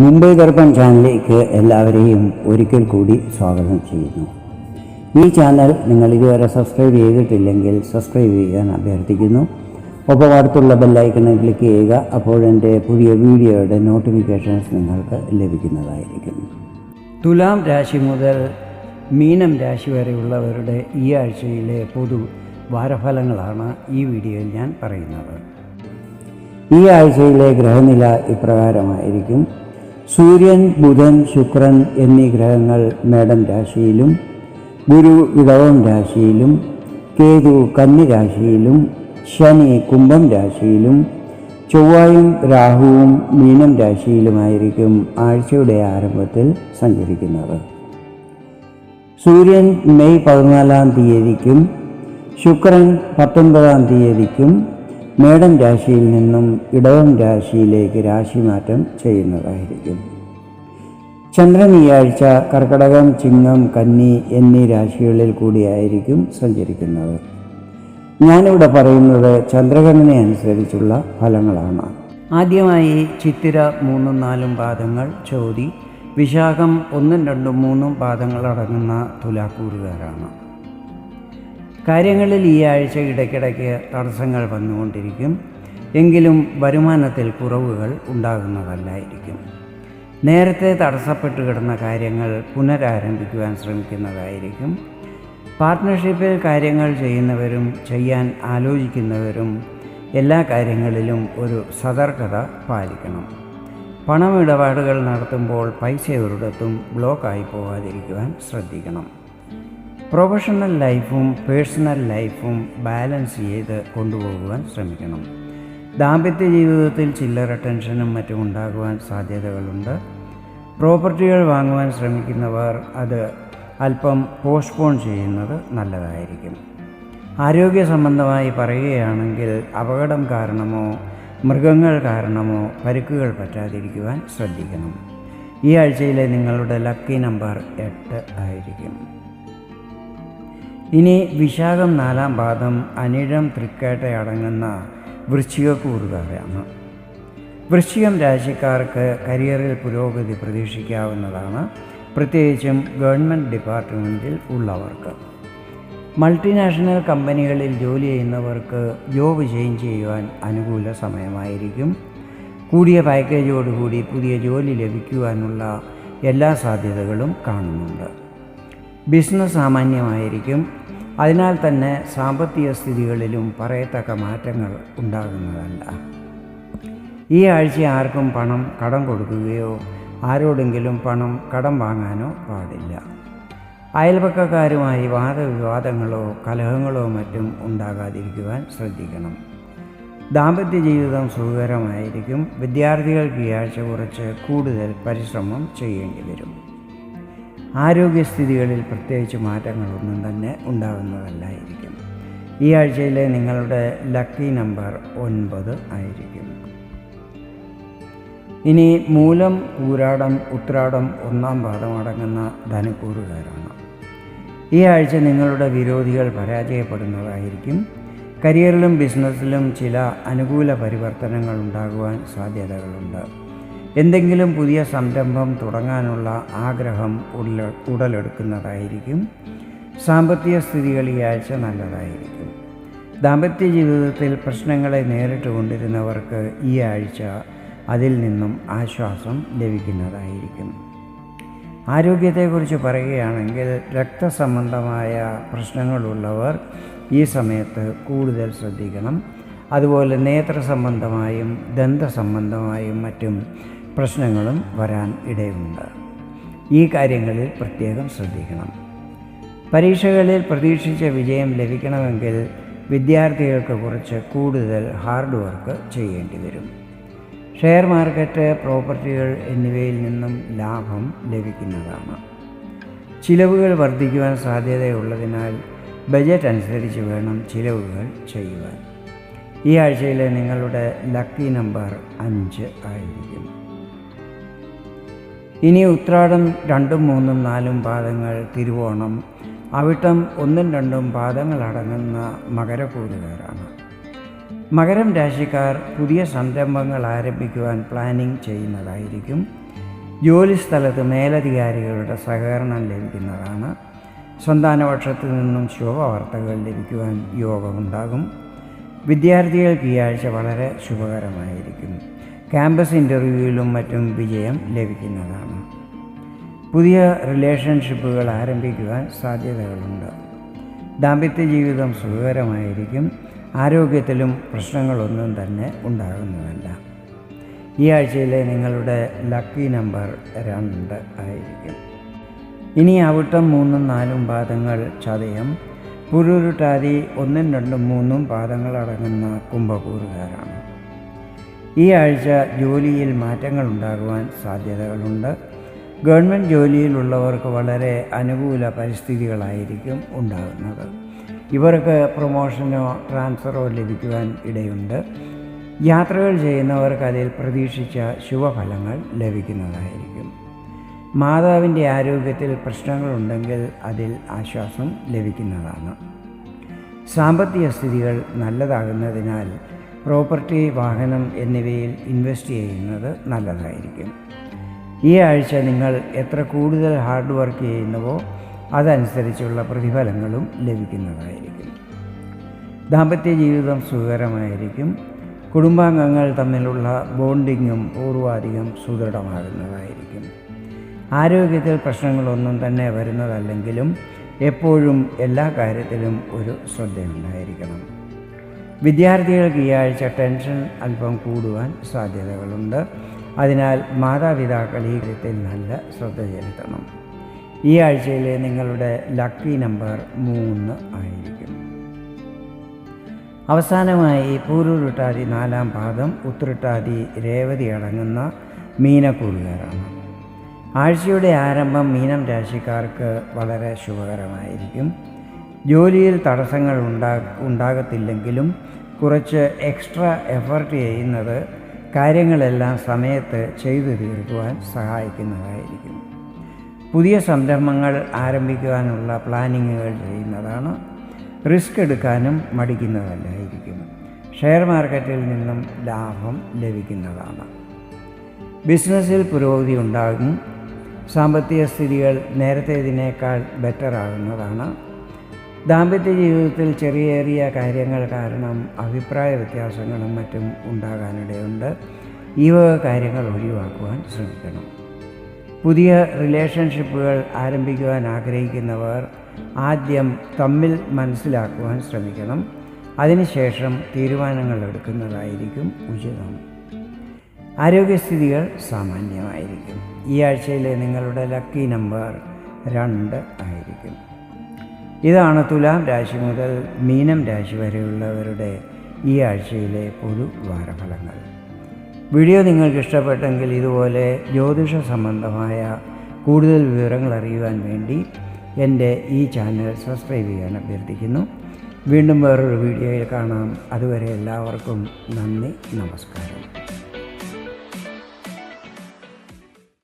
മുംബൈ ദർപ്പൺ ചാനലിലേക്ക് എല്ലാവരെയും ഒരിക്കൽ കൂടി സ്വാഗതം ചെയ്യുന്നു. ഈ ചാനൽ നിങ്ങൾ ഇതുവരെ സബ്സ്ക്രൈബ് ചെയ്തിട്ടില്ലെങ്കിൽ സബ്സ്ക്രൈബ് ചെയ്യാൻ അഭ്യർത്ഥിക്കുന്നു. ഒപ്പം അടുത്തുള്ള ബെല്ലൈക്കണിൽ ക്ലിക്ക് ചെയ്യുക അപ്പോൾ എന്റെ പുതിയ വീഡിയോയുടെ നോട്ടിഫിക്കേഷൻസ് നിങ്ങൾക്ക് ലഭിക്കുന്നതായിരിക്കും. തുലാം രാശി മുതൽ മീനം രാശി വരെയുള്ളവരുടെ ഈ ആഴ്ചയിലെ പൊതു വാരഫലങ്ങളാണ് ഈ വീഡിയോയിൽ ഞാൻ പറയുന്നത്. ഈ ആഴ്ചയിലെ ഗ്രഹനില ഇപ്രകാരമായിരിക്കും. സൂര്യൻ ബുധൻ ശുക്രൻ എന്നീ ഗ്രഹങ്ങൾ മേടം രാശിയിലും ഗുരു ഇടവം രാശിയിലും കേതു കന്നി രാശിയിലും ശനി കുംഭം രാശിയിലും ചൊവ്വായും രാഹുവും മീനം രാശിയിലുമായിരിക്കും ആഴ്ചയുടെ ആരംഭത്തിൽ സഞ്ചരിക്കുന്നത്. സൂര്യൻ മെയ് പതിനാലാം തീയതിക്കും ശുക്രൻ പത്തൊൻപതാം തീയതിക്കും മേടം രാശിയിൽ നിന്നും ഇടവം രാശിയിലേക്ക് രാശിമാറ്റം ചെയ്യുന്നതായിരിക്കും. ചന്ദ്രൻ ഈ ആഴ്ച കർക്കടകം ചിങ്ങം കന്നി എന്നീ രാശികളിൽ കൂടിയായിരിക്കും സഞ്ചരിക്കുന്നത്. ഞാനിവിടെ പറയുന്നത് ചന്ദ്രഗണന അനുസരിച്ചുള്ള ഫലങ്ങളാണ്. ആദ്യമായി ചിത്തിര മൂന്നും നാലും പാദങ്ങൾ ചോതി വിശാഖം ഒന്നും രണ്ടും മൂന്നും പാദങ്ങൾ അടങ്ങുന്ന തുലാക്കൂറുകാരാണ്. കാര്യങ്ങളിൽ ഈ ആഴ്ച ഇടയ്ക്കിടയ്ക്ക് തടസ്സങ്ങൾ വന്നുകൊണ്ടിരിക്കും. എങ്കിലും വരുമാനത്തിൽ കുറവുകൾ ഉണ്ടാകുന്നതല്ലായിരിക്കും. നേരത്തെ തടസ്സപ്പെട്ട് കിടന്ന കാര്യങ്ങൾ പുനരാരംഭിക്കുവാൻ ശ്രമിക്കുന്നതായിരിക്കും. പാർട്ട്ണർഷിപ്പിൽ കാര്യങ്ങൾ ചെയ്യുന്നവരും ചെയ്യാൻ ആലോചിക്കുന്നവരും എല്ലാ കാര്യങ്ങളിലും ഒരു സതർക്കത പാലിക്കണം. പണമിടപാടുകൾ നടത്തുമ്പോൾ പൈസ ഒരിടത്തും ബ്ലോക്കായി പോകാതിരിക്കുവാൻ ശ്രദ്ധിക്കണം. പ്രൊഫഷണൽ ലൈഫും പേഴ്സണൽ ലൈഫും ബാലൻസ് ചെയ്ത് കൊണ്ടുപോകുവാൻ ശ്രമിക്കണം. ദാമ്പത്യ ജീവിതത്തിൽ ചില്ലറ ടെൻഷനും മറ്റും ഉണ്ടാകുവാൻ സാധ്യതകളുണ്ട്. പ്രോപ്പർട്ടികൾ വാങ്ങുവാൻ ശ്രമിക്കുന്നവർ അത് അല്പം പോസ്റ്റ്പോൺ ചെയ്യുന്നത് നല്ലതായിരിക്കും. ആരോഗ്യ സംബന്ധമായി പറയുകയാണെങ്കിൽ അപകടം കാരണമോ മൃഗങ്ങൾ കാരണമോ പരുക്കുകൾ പറ്റാതിരിക്കുവാൻ ശ്രദ്ധിക്കണം. ഈ ആഴ്ചയിലെ നിങ്ങളുടെ ലക്കി നമ്പർ എട്ട് ആയിരിക്കും. ഇനി വിശാഖം നാലാം പാദം അനിഴം തൃക്കേട്ടയടങ്ങുന്ന വൃശ്ചികക്കൂറുകാരാണ് വൃശ്ചികം രാശിക്കാർക്ക് കരിയറിൽ പുരോഗതി പ്രതീക്ഷിക്കാവുന്നതാണ്. പ്രത്യേകിച്ചും ഗവൺമെന്റ് ഡിപ്പാർട്ട്മെന്റിൽ ഉള്ളവർക്ക്. മൾട്ടിനാഷണൽ കമ്പനികളിൽ ജോലി ചെയ്യുന്നവർക്ക് ജോബ് ചേഞ്ച് ചെയ്യുവാൻ അനുകൂല സമയമായിരിക്കും. കൂടിയ പാക്കേജോടുകൂടി പുതിയ ജോലി ലഭിക്കുവാനുള്ള എല്ലാ സാധ്യതകളും കാണുന്നുണ്ട്. ബിസിനസ് സാമാന്യമായിരിക്കും. അതിനാൽ തന്നെ സാമ്പത്തിക സ്ഥിതികളിലും പറയത്തക്ക മാറ്റങ്ങൾ ഉണ്ടാകുന്നതല്ല. ഈ ആഴ്ച ആർക്കും പണം കടം കൊടുക്കുകയോ ആരോടെങ്കിലും പണം കടം വാങ്ങാനോ പാടില്ല. അയൽപക്കക്കാരുമായി വാദവിവാദങ്ങളോ കലഹങ്ങളോ മറ്റും ഉണ്ടാകാതിരിക്കുവാൻ ശ്രദ്ധിക്കണം. ദാമ്പത്യ ജീവിതം സുഖകരമായിരിക്കും. വിദ്യാർത്ഥികൾക്ക് ഈ ആഴ്ച കുറച്ച് കൂടുതൽ പരിശ്രമം ചെയ്യേണ്ടി വരും. ആരോഗ്യസ്ഥിതികളിൽ പ്രത്യേകിച്ച് മാറ്റങ്ങളൊന്നും തന്നെ ഉണ്ടാകുന്നതല്ലായിരിക്കും. ഈ ആഴ്ചയിലെ നിങ്ങളുടെ ലക്കി നമ്പർ ഒൻപത് ആയിരിക്കും. ഇനി മൂലം ഊരാടം ഉത്രാടം ഒന്നാം പാദം അടങ്ങുന്ന ധനക്കൂറുകാരാണ്. ഈ ആഴ്ച നിങ്ങളുടെ വിരോധികൾ പരാജയപ്പെടുന്നതായിരിക്കും. കരിയറിലും ബിസിനസ്സിലും ചില അനുകൂല പരിവർത്തനങ്ങൾ ഉണ്ടാകുവാൻ സാധ്യതകളുണ്ട്. എന്തെങ്കിലും പുതിയ സംരംഭം തുടങ്ങാനുള്ള ആഗ്രഹം ഉള്ള ഉടലെടുക്കുന്നതായിരിക്കും. സാമ്പത്തിക സ്ഥിതികൾ ഈ ആഴ്ച നല്ലതായിരിക്കും. ദാമ്പത്യ ജീവിതത്തിൽ പ്രശ്നങ്ങളെ നേരിട്ട് കൊണ്ടിരുന്നവർക്ക് ഈ ആഴ്ച അതിൽ നിന്നും ആശ്വാസം ലഭിക്കുന്നതായിരിക്കും. ആരോഗ്യത്തെക്കുറിച്ച് പറയുകയാണെങ്കിൽ രക്തസംബന്ധമായ പ്രശ്നങ്ങളുള്ളവർ ഈ സമയത്ത് കൂടുതൽ ശ്രദ്ധിക്കണം. അതുപോലെ നേത്ര സംബന്ധമായും ദന്ത സംബന്ധമായും മറ്റും പ്രശ്നങ്ങളും വരാൻ ഇടയുണ്ട്. ഈ കാര്യങ്ങളിൽ പ്രത്യേകം ശ്രദ്ധിക്കണം. പരീക്ഷകളിൽ പ്രതീക്ഷിച്ച വിജയം ലഭിക്കണമെങ്കിൽ വിദ്യാർത്ഥികൾക്ക് കുറച്ച് കൂടുതൽ ഹാർഡ് വർക്ക് ചെയ്യേണ്ടി വരും. ഷെയർ മാർക്കറ്റ് പ്രോപ്പർട്ടികൾ എന്നിവയിൽ നിന്നും ലാഭം ലഭിക്കുന്നതാണ്. ചിലവുകൾ വർദ്ധിക്കുവാൻ സാധ്യതയുള്ളതിനാൽ ബജറ്റ് അനുസരിച്ച് വേണം ചിലവുകൾ ചെയ്യുവാൻ. ഈ ആഴ്ചയിലെ നിങ്ങളുടെ ലക്കി നമ്പർ അഞ്ച് ആയിരിക്കും. ഇനി ഉത്രാടം രണ്ടും മൂന്നും നാലും പാദങ്ങൾ തിരുവോണം. അവിട്ടം ഒന്നും രണ്ടും പാദങ്ങൾ അടങ്ങുന്ന മകരക്കൂറുകാരാണ് മകരം രാശിക്കാർ പുതിയ സംരംഭങ്ങൾ ആരംഭിക്കുവാൻ പ്ലാനിംഗ് ചെയ്യുന്നതായിരിക്കും. ജോലിസ്ഥലത്ത് മേലധികാരികളുടെ സഹകരണം ലഭിക്കുന്നതാണ്. സന്താനപക്ഷത്തു നിന്നും ശുഭവാർത്തകൾ ലഭിക്കുവാൻ യോഗമുണ്ടാകും. വിദ്യാർത്ഥികൾക്ക് ഈ ആഴ്ച വളരെ ശുഭകരമായിരിക്കും. ക്യാമ്പസ് ഇന്റർവ്യൂവിലും മറ്റും വിജയം ലഭിക്കുന്നതാണ്. പുതിയ റിലേഷൻഷിപ്പുകൾ ആരംഭിക്കുവാൻ സാധ്യതകളുണ്ട്. ദാമ്പത്യ ജീവിതം സുഖകരമായിരിക്കും. ആരോഗ്യത്തിലും പ്രശ്നങ്ങളൊന്നും തന്നെ ഉണ്ടാകുന്നതല്ല. ഈ ആഴ്ചയിലെ നിങ്ങളുടെ ലക്കി നമ്പർ രണ്ട് ആയിരിക്കും. ഇനി അവിട്ടം മൂന്നും നാലും പാദങ്ങൾ ചതയം. പുരുരുട്ടാതി ഒന്നും രണ്ടും മൂന്നും പാദങ്ങളടങ്ങുന്ന കുംഭകൂറുകാരാണ് ഈ ആഴ്ച ജോലിയിൽ മാറ്റങ്ങൾ ഉണ്ടാകുവാൻ സാധ്യതകളുണ്ട്. ഗവൺമെന്റ് ജോലിയിലുള്ളവർക്ക് വളരെ അനുകൂല പരിസ്ഥിതികളായിരിക്കും ഉണ്ടാകുന്നത്. ഇവർക്ക് പ്രൊമോഷനോ ട്രാൻസ്ഫറോ ലഭിക്കുവാൻ ഇടയുണ്ട്. യാത്രകൾ ചെയ്യുന്നവർക്ക് അതിൽ പ്രതീക്ഷിച്ച ശുഭഫലങ്ങൾ ലഭിക്കുന്നതായിരിക്കും. മാതാവിന്റെ ആരോഗ്യത്തിൽ പ്രശ്നങ്ങളുണ്ടെങ്കിൽ അതിൽ ആശ്വാസം ലഭിക്കുന്നതാണ്. സാമ്പത്തിക സ്ഥിതികൾ നല്ലതാകുന്നതിനാൽ പ്രോപ്പർട്ടി വാഹനം എന്നിവയിൽ ഇൻവെസ്റ്റ് ചെയ്യുന്നത് നല്ലതായിരിക്കും. ഈ ആഴ്ച നിങ്ങൾ എത്ര കൂടുതൽ ഹാർഡ് വർക്ക് ചെയ്യുന്നുവോ അതനുസരിച്ചുള്ള പ്രതിഫലങ്ങളും ലഭിക്കുന്നതായിരിക്കും. ദാമ്പത്യ ജീവിതം സുഖകരമായിരിക്കും. കുടുംബാംഗങ്ങൾ തമ്മിലുള്ള ബോണ്ടിങ്ങും പൂർവാധികം സുദൃഢമാകുന്നതായിരിക്കും. ആരോഗ്യത്തിൽ പ്രശ്നങ്ങളൊന്നും തന്നെ വരുന്നതല്ലെങ്കിലും എപ്പോഴും എല്ലാ കാര്യത്തിലും ഒരു ശ്രദ്ധയുണ്ടായിരിക്കണം. വിദ്യാർത്ഥികൾക്ക് ഈ ആഴ്ച ടെൻഷൻ അല്പം കൂടുവാൻ സാധ്യതകളുണ്ട്. അതിനാൽ മാതാപിതാക്കൾ ഈ കാര്യത്തിൽ നല്ല ശ്രദ്ധ ചെലുത്തണം ഈ ആഴ്ചയിലെ നിങ്ങളുടെ ലക്കി നമ്പർ മൂന്ന് ആയിരിക്കും. അവസാനമായി പൂരുരുട്ടാതി നാലാം പാദം ഉത്രട്ടാതി രേവതി അടങ്ങുന്ന മീനക്കൂറുകാരാണ്. ആഴ്ചയുടെ ആരംഭം മീനം രാശിക്കാർക്ക് വളരെ ശുഭകരമായിരിക്കും. ജോലിയിൽ തടസ്സങ്ങൾ ഉണ്ടാ ഉണ്ടാകത്തില്ലെങ്കിലും കുറച്ച് എക്സ്ട്രാ എഫർട്ട് ചെയ്യുന്നത് കാര്യങ്ങളെല്ലാം സമയത്ത് ചെയ്തു തീർക്കുവാൻ സഹായിക്കുന്നതായിരിക്കും. പുതിയ സംരംഭങ്ങൾ ആരംഭിക്കുവാനുള്ള പ്ലാനിങ്ങുകൾ ചെയ്യുന്നതാണ് റിസ്ക് എടുക്കാനും മടിക്കുന്നതല്ലായിരിക്കും. ഷെയർ മാർക്കറ്റിൽ നിന്നും ലാഭം ലഭിക്കുന്നതാണ്. ബിസിനസ്സിൽ പുരോഗതി ഉണ്ടാകും. സാമ്പത്തിക സ്ഥിതികൾ നേരത്തേതിനേക്കാൾ ബെറ്റർ ആകുന്നതാണ്. ദാമ്പത്യ ജീവിതത്തിൽ ചെറിയ ചെറിയ കാര്യങ്ങൾ കാരണം അഭിപ്രായ വ്യത്യാസങ്ങളും മറ്റും ഉണ്ടാകാനിടയുണ്ട്. ഈ വക കാര്യങ്ങൾ ഒഴിവാക്കുവാൻ ശ്രമിക്കണം. പുതിയ റിലേഷൻഷിപ്പുകൾ ആരംഭിക്കുവാൻ ആഗ്രഹിക്കുന്നവർ ആദ്യം തമ്മിൽ മനസ്സിലാക്കുവാൻ ശ്രമിക്കണം. അതിനുശേഷം തീരുമാനങ്ങൾ എടുക്കുന്നതായിരിക്കും ഉചിതം. ആരോഗ്യസ്ഥിതികൾ സാമാന്യമായിരിക്കും. ഈ ആഴ്ചയിലെ നിങ്ങളുടെ ലക്കി നമ്പർ രണ്ട് ആയിരിക്കും. ഇതാണ് തുലാം രാശി മുതൽ മീനം രാശി വരെയുള്ളവരുടെ ഈ ആഴ്ചയിലെ പൊതു വാരഫലങ്ങൾ. വീഡിയോ നിങ്ങൾക്ക് ഇഷ്ടപ്പെട്ടെങ്കിൽ ഇതുപോലെ ജ്യോതിഷ സംബന്ധമായ കൂടുതൽ വിവരങ്ങൾ അറിയുവാൻ വേണ്ടി എന്റെ ഈ ചാനൽ സബ്സ്ക്രൈബ് ചെയ്യാൻ അഭ്യർത്ഥിക്കുന്നു. വീണ്ടും വേറൊരു വീഡിയോയിൽ കാണാം. അതുവരെ എല്ലാവർക്കും നന്ദി നമസ്കാരം.